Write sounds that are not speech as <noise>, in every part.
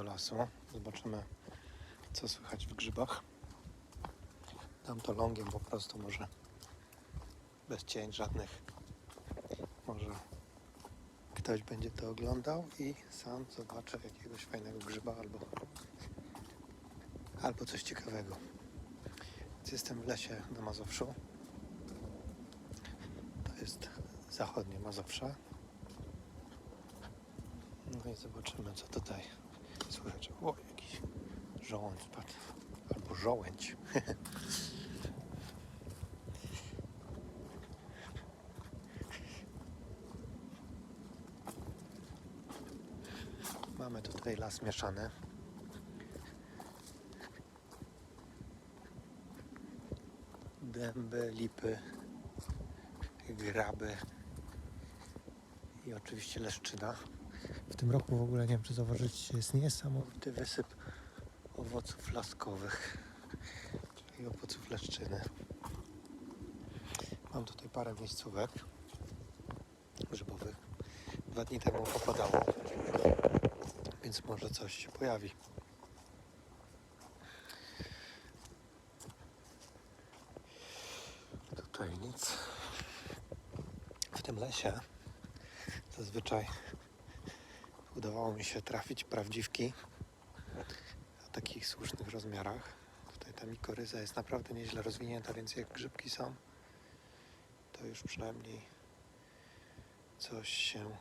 do lasu. Zobaczymy, co słychać w grzybach. Dam to longiem po prostu, może bez cięć żadnych. Może ktoś będzie to oglądał i sam zobaczy jakiegoś fajnego grzyba albo, albo coś ciekawego. Jestem w lesie na Mazowszu. To jest zachodnie Mazowsze. No i zobaczymy, co tutaj słychać. O, jakiś żołądź spadł. Albo żołędź. <laughs> Mamy tutaj las mieszany. Dęby, lipy, graby i oczywiście leszczyna. W tym roku w ogóle, nie wiem czy zauważycie, jest niesamowity wysyp owoców laskowych, czyli owoców leszczyny. Mam tutaj parę miejscówek grzybowych. Dwa dni temu popadało, więc może coś się pojawi. Tutaj nic. W tym lesie zazwyczaj udawało mi się trafić prawdziwki o takich słusznych rozmiarach. Tutaj ta mikoryza jest naprawdę nieźle rozwinięta, więc jak grzybki są, to już przynajmniej coś się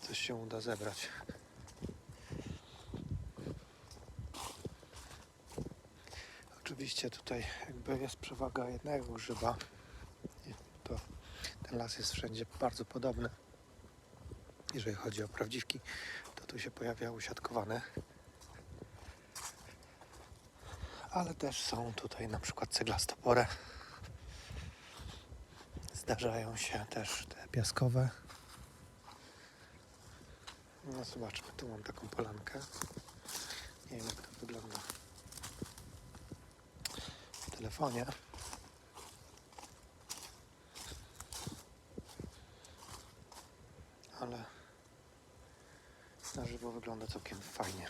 coś się uda zebrać. Oczywiście tutaj jakby jest przewaga jednego grzyba. To ten las jest wszędzie bardzo podobny. Jeżeli chodzi o prawdziwki, to tu się pojawia usiadkowane. Ale też są tutaj na przykład ceglastoporę. Zdarzają się też te piaskowe. No zobaczmy, tu mam taką polankę. Nie wiem jak to wygląda w telefonie. Na żywo wygląda całkiem fajnie.